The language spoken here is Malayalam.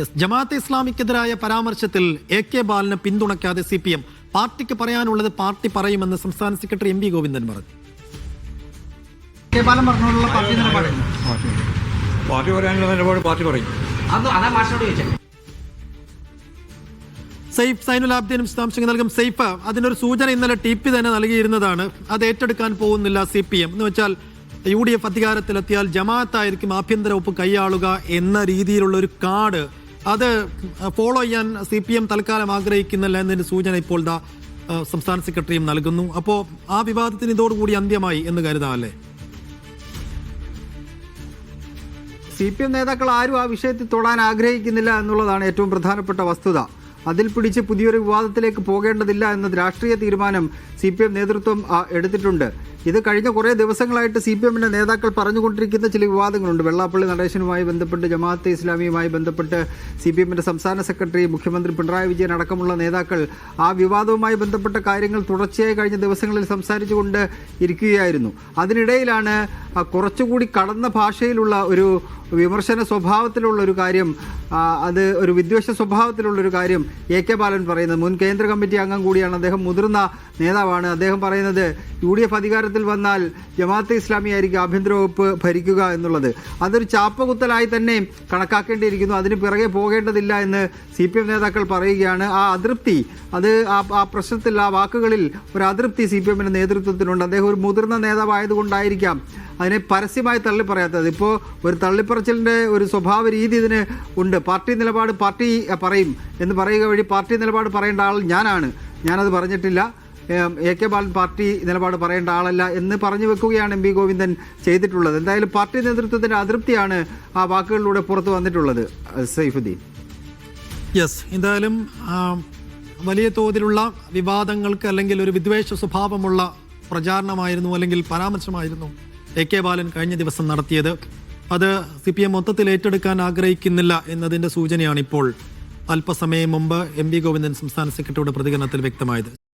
യെസ് ജമാഅത്തെ ഇസ്ലാമിക്കെതിരായ പരാമർശത്തിൽ എ കെ ബാലന് പിന്തുണയ്ക്കാതെ സി പി എം പാർട്ടിക്ക് പറയാനുള്ളത് പാർട്ടി പറയുമെന്ന് സംസ്ഥാന സെക്രട്ടറി എം വി ഗോവിന്ദൻ പറഞ്ഞു. കെ ബാലൻ പറഞ്ഞോടുള്ള പാർട്ടി നിലപാട് പാർട്ടി പാർട്ടി പറയാനുള്ള നിലപാട് പാർട്ടി പറയും. അത് അതാ മാഷോട് ചോദിച്ചത് സെയ്ഫ് സൈനുൽ ആബ്ദീനും വിശദാംശങ്ങൾ നൽകും. സെയ്ഫ് അതിനൊരു സൂചന ഇന്നലെ ടി പി തന്നെ നൽകിയിരുന്നതാണ്. അത് ഏറ്റെടുക്കാൻ പോകുന്നില്ല സി പി എം എന്ന് വെച്ചാൽ യു ഡി എഫ് അധികാരത്തിലെത്തിയാൽ ജമാഅത്തായിരിക്കും ആഭ്യന്തര വകുപ്പ് കൈയാളുക എന്ന രീതിയിലുള്ള ഒരു കാർഡ് അത് ഫോളോ ചെയ്യാൻ സി പി എം തൽക്കാലം ആഗ്രഹിക്കുന്നില്ല എന്നതിന്റെ സൂചന ഇപ്പോൾ സംസ്ഥാന സെക്രട്ടറിയും നൽകുന്നു. അപ്പോ ആ വിവാദത്തിന് ഇതോടുകൂടി അന്ത്യമായി എന്ന് കരുതാം അല്ലേ? സി പി എം നേതാക്കൾ ആരും ആ വിഷയത്തിൽ തൊടാൻ ആഗ്രഹിക്കുന്നില്ല എന്നുള്ളതാണ് ഏറ്റവും പ്രധാനപ്പെട്ട വസ്തുത. അതിൽ പിടിച്ച് പുതിയൊരു വിവാദത്തിലേക്ക് പോകേണ്ടതില്ല എന്ന രാഷ്ട്രീയ തീരുമാനം സി പി എം നേതൃത്വം എടുത്തിട്ടുണ്ട്. ഇത് കഴിഞ്ഞ കുറേ ദിവസങ്ങളായിട്ട് സി പി എമ്മിന്റെ നേതാക്കൾ പറഞ്ഞുകൊണ്ടിരിക്കുന്ന ചില വിവാദങ്ങളുണ്ട്. വെള്ളാപ്പള്ളി നടേശനുമായി ബന്ധപ്പെട്ട് ജമാഅത്തെ ഇസ്ലാമിയുമായി ബന്ധപ്പെട്ട് സി പി എമ്മിന്റെ സംസ്ഥാന സെക്രട്ടറി മുഖ്യമന്ത്രി പിണറായി വിജയൻ അടക്കമുള്ള നേതാക്കൾ ആ വിവാദവുമായി ബന്ധപ്പെട്ട കാര്യങ്ങൾ തുടർച്ചയായി കഴിഞ്ഞ ദിവസങ്ങളിൽ സംസാരിച്ചുകൊണ്ട് ഇരിക്കുകയായിരുന്നു. അതിനിടയിലാണ് കുറച്ചുകൂടി കടന്ന ഭാഷയിലുള്ള ഒരു വിമർശന സ്വഭാവത്തിലുള്ള ഒരു കാര്യം അത് ഒരു വിദ്വേഷ സ്വഭാവത്തിലുള്ള ഒരു കാര്യം എ കെ ബാലൻ പറയുന്നത്. മുൻ കേന്ദ്ര കമ്മിറ്റി അംഗം കൂടിയാണ് അദ്ദേഹം. മുതിർന്ന നേതാവാണ്. അദ്ദേഹം പറയുന്നത് യു ഡി എഫ് അധികാരത്തിൽ വന്നാൽ ജമാഅത്തെ ഇസ്ലാമി ആയിരിക്കും ആഭ്യന്തര വകുപ്പ് ഭരിക്കുക എന്നുള്ളത്. അതൊരു ചാപ്പകുത്തലായി തന്നെ കണക്കാക്കേണ്ടിയിരിക്കുന്നു. അതിന് പിറകെ പോകേണ്ടതില്ല എന്ന് സി പി എം നേതാക്കൾ പറയുകയാണ്. ആ അതൃപ്തി അത് ആ പ്രശ്നത്തിൽ ആ വാക്കുകളിൽ ഒരു അതൃപ്തി സി പി എമ്മിന്റെ നേതൃത്വത്തിനുണ്ട്. അദ്ദേഹം ഒരു മുതിർന്ന നേതാവായതുകൊണ്ടായിരിക്കാം അതിനെ പരസ്യമായി തള്ളി പറയാത്തത് ഇപ്പോൾ ഒരു തള്ളിപ്പറച്ചിലിന്റെ ഒരു സ്വഭാവ രീതി ഇതിന് ഉണ്ട്. പാർട്ടി നിലപാട് പാർട്ടി പറയും എന്ന് പറയുക വഴി പാർട്ടി നിലപാട് പറയേണ്ട ആൾ ഞാനാണ്. ഞാനത് പറഞ്ഞിട്ടില്ല. എ കെ ബാലൻ പാർട്ടി നിലപാട് പറയേണ്ട ആളല്ല എന്ന് പറഞ്ഞു വെക്കുകയാണ് എം പി ഗോവിന്ദൻ ചെയ്തിട്ടുള്ളത്. എന്തായാലും പാർട്ടി നേതൃത്വത്തിന്റെ അതൃപ്തിയാണ് ആ വാക്കുകളിലൂടെ പുറത്തു വന്നിട്ടുള്ളത്. സൈഫുദ്ദീൻ. യെസ് എന്തായാലും വലിയ തോതിലുള്ള വിവാദങ്ങൾക്ക് അല്ലെങ്കിൽ ഒരു വിദ്വേഷ സ്വഭാവമുള്ള പ്രചാരണമായിരുന്നു അല്ലെങ്കിൽ പരാമർശമായിരുന്നു എ കെ ബാലൻ കഴിഞ്ഞ ദിവസം നടത്തിയത്. അത് സി പി എം മൊത്തത്തിൽ ഏറ്റെടുക്കാൻ ആഗ്രഹിക്കുന്നില്ല എന്നതിന്റെ സൂചനയാണിപ്പോൾ. അല്പസമയം മുമ്പ് എം വി ഗോവിന്ദൻ സംസ്ഥാന സെക്രട്ടറിയുടെ പ്രതികരണത്തിൽ വ്യക്തമായത്.